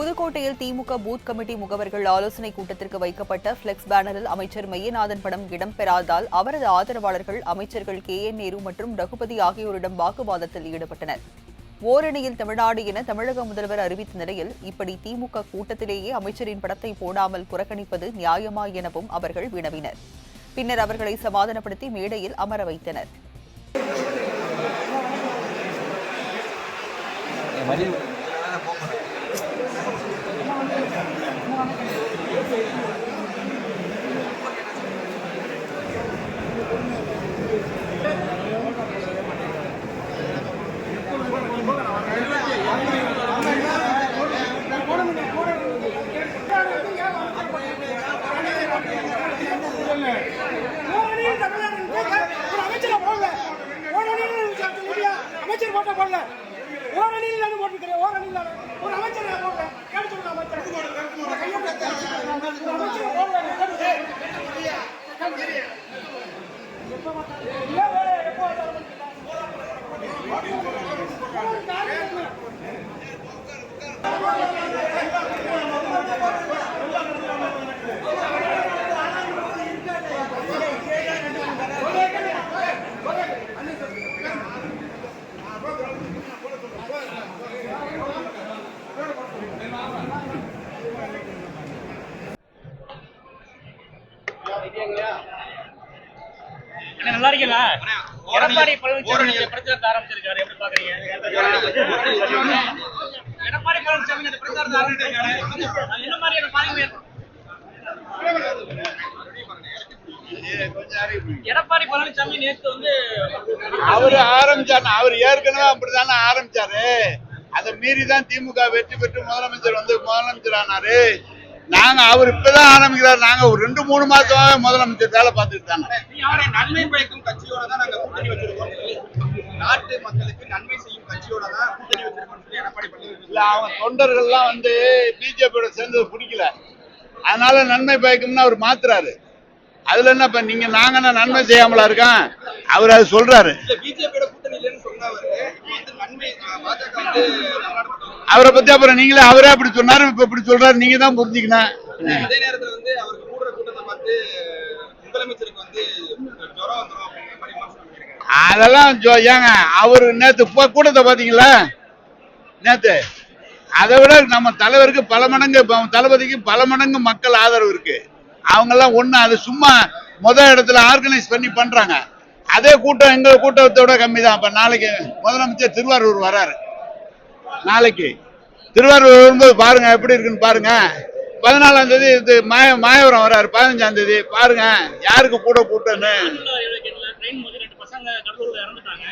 புதுக்கோட்டையில் திமுக booth committee முகவர்கள் ஆலோசனை கூட்டத்திற்கு வைக்கப்பட்ட பிளெக்ஸ் பேனரில் அமைச்சர் மையநாதன் படம் இடம்பெறாததால் அவரது ஆதரவாளர்கள் அமைச்சர்கள் கே. என். நேரு மற்றும் ரகுபதி ஆகியோரிடம் வாக்குவாதத்தில் ஈடுபட்டனர். ஓரணியில் தமிழ்நாடு என தமிழக முதல்வர் அறிவித்த நிலையில் இப்படி திமுக கூட்டத்திலேயே அமைச்சரின் படத்தை போடாமல் புறக்கணிப்பது நியாயமா எனவும் அவர்கள் வினவினர். பின்னர் அவர்களை சமாதானப்படுத்தி மேடையில் அமர வைத்தனர் ஓரணியில் தமிழ்நாடு ஒரு அமைச்சரை போடல ஓரணியில் இல்லையா அமைச்சர் போட்ட போடல ஓரணியில் நான் போட்டுக்கிறேன் ஓரணியில் ஒரு அமைச்சர் நான் போடல கேட்டு சொல்லுங்க அமைச்சர் ஒரு கையெழுத்து. ஒரு அமைச்சர் போடல கேட்டு. எப்ப பார்த்தாலும் இல்ல, வேலை எப்போ பார்த்தாலும் அண்ணா, நல்லா இருக்கீங்களா? எடப்பாடி பழனிசாமி பிரச்சாரத்தை ஆரம்பிச்சிருக்காரு. எப்படி பாக்குறீங்க? எடப்பாடி பழனிசாமி இந்த பிரச்சாரத்தை ஆரம்பிச்சிருக்காரு. என்ன மாதிரியான ஏற்படும்? எடப்பாடி பழனிசாமி நேத்து வந்து அவரு ஆரம்பிச்சாரு. அவர் ஏற்கனவே அப்படித்தானே ஆரம்பிச்சாரு. அதை மீறி தான் திமுக வெற்றி பெற்று முதலமைச்சர் வந்து முதலமைச்சர் ஆனாரு நாங்க அவர் இப்பதான் ஆரம்பிக்கிறாரு. நாங்க ஒரு ரெண்டு மூணு மாசமாவே முதலமைச்சர் வேலை பார்த்துட்டு தானே. நன்மை பயக்கும் கட்சியோட தான் நாங்க கூட்டணி வச்சிருக்கோம் நாட்டு மக்களுக்கு நன்மை செய்யும் கட்சியோட தான் கூட்டணி வச்சிருக்கோம் சொல்லி எடப்பாடி இல்ல அவங்க தொண்டர்கள்லாம் வந்து பிஜேபியோட சேர்ந்தது பிடிக்கல. அதனால நன்மை பயக்கும்னு அவர் மாத்துறாரு. அதுல என்ன இப்ப நீங்க நாங்கன்னா நன்மை செய்யாமலா இருக்கான் அவர் அது சொல்றாரு. பிஜேபியோட கூட்டணி இல்லைன்னு வந்து நன்மை பாஜக வந்து அவரை பத்தி அப்புறம் நீங்களே அவரே அப்படி சொன்னாரு இப்ப இப்படி சொல்றாரு நீங்க தான் புரிஞ்சுக்கணும் அதே நேரத்துல வந்து அவருக்கு கூடுற கூட்டத்தை பார்த்து முதலமைச்சருக்கு வந்து ஜுரம் வந்துடும் அப்படிங்கிற மாதிரி விமர்சனம் பண்ணியிருக்காரு அதெல்லாம் ஏங்க அவரு நேத்து கூட்டத்தை பாத்தீங்களா நேத்து. அதை விட நம்ம தலைவருக்கு பல மடங்கு தளபதிக்கு பல மடங்கு மக்கள் ஆதரவு இருக்கு. அவங்க எல்லாம் ஒண்ணு அது சும்மா முத இடத்துல ஆர்கனைஸ் பண்ணி பண்றாங்க. அதே கூட்டம் எங்க கூட்டத்தோட கம்மி தான் இப்ப நாளைக்கு முதலமைச்சர் திருவாரூர் வராரு. நாளைக்கு. திருவாரூர் வரும்போது பாருங்க எப்படி இருக்குன்னு பாருங்க. பதினாலாம் தேதி இது மாய மாயவரம் வராரு பதினஞ்சாம் தேதி. பாருங்க யாருக்கு கூட கூட்டம்னு ஆளுநர் ரயில்வே கேட்ல ட்ரெயின் மோதி ரெண்டு பசங்க கடலூர்ல இறந்துட்டாங்க.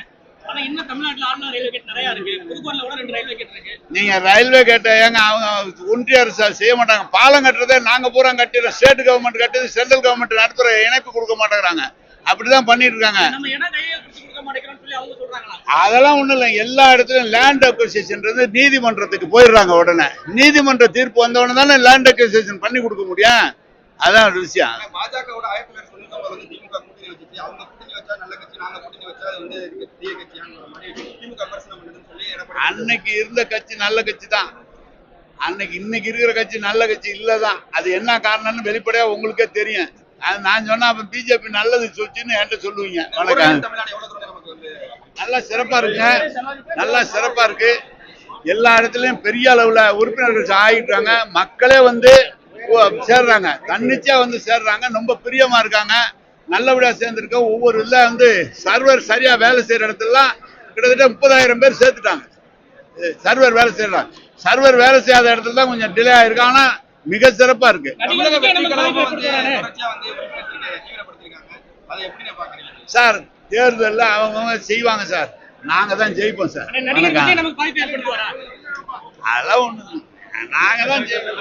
ஆனா இன்னும் தமிழ்நாட்டுல ஆளுநர் ரயில்வே கேட் நிறைய இருக்கு. புதுக்கோட்டையில கூட ரெண்டு ரயில்வே கேட் இருக்கு. நீங்க ரயில்வே கேட்ட ஏங்க அவங்க ஒன்றிய அரசு செய்ய மாட்டாங்க? பாலம் கட்டுறதே நாங்க பூரா கட்டிடுறோம். ஸ்டேட் கவர்மெண்ட் கட்டுறது சென்ட்ரல் கவர்மெண்ட் நடத்துற இணைப்பு கொடுக்க மாட்டேங்கிறாங்க. அப்படிதான் பண்ணிட்டு இருக்காங்க நம்ம இடம் கையை பிடிச்சு கொடுக்க மாட்டேங்கிறோம்னு சொல்லி அவங்க சொல்றாங்களா? அதெல்லாம் ஒண்ணும் இல்லை. எல்லா இடத்துலயும் லேண்ட் அக்வசிஷன்றது நீதிமன்றத்துக்கு போயிடுறாங்க உடனே. நீதிமன்ற தீர்ப்பு வந்தவொடனே தானே லேண்ட் அக்வசிஷன் பண்ணி கொடுக்க முடியும். அதான் ஒரு விஷயம். அன்னைக்கு இருந்த கட்சி நல்ல கட்சி தான் அன்னைக்கு இன்னைக்கு இருக்கிற கட்சி நல்ல கட்சி இல்லதான். அது என்ன காரணம்னு வெளிப்படையா உங்களுக்கே தெரியும். அது நான் சொன்னா அப்ப பிஜேபி நல்லது சொல்லிச்சுன்னு என்கிட்ட சொல்லுவீங்க. வணக்கம். நல்லா சிறப்பா இருக்குங்க நல்லா சிறப்பா இருக்கு. எல்லா இடத்துலயும் பெரிய அளவுல உறுப்பினர்கள் ஆகிட்டாங்க மக்களே வந்து சேர்றாங்க. தன்னிச்சையா வந்து சேர்றாங்க. ரொம்ப பிரியமா இருக்காங்க. நல்லபடியா சேர்ந்திருக்க ஒவ்வொரு இதுல வந்து சர்வர் சரியா வேலை செய்யற இடத்துலலாம் கிட்டத்தட்ட முப்பதாயிரம் பேர் சேர்த்துட்டாங்க. சர்வர் வேலை செய்யறாங்க. சர்வர் வேலை செய்யாத இடத்துல தான் கொஞ்சம் டிலே ஆயிருக்கு. ஆனா மிக சிறப்பா இருக்கு. சார் தேர்தல்ல அவங்க செய்வாங்க சார். நாங்க தான் ஜெயிப்போம் சார். அண்ணா, நடிகர்களுக்கே வணக்கம். நமக்கு வாய்ப்பு ஏற்படுத்துவாரா? அதெல்லாம் ஒண்ணு நாங்க தான் ஜெயிப்போம்.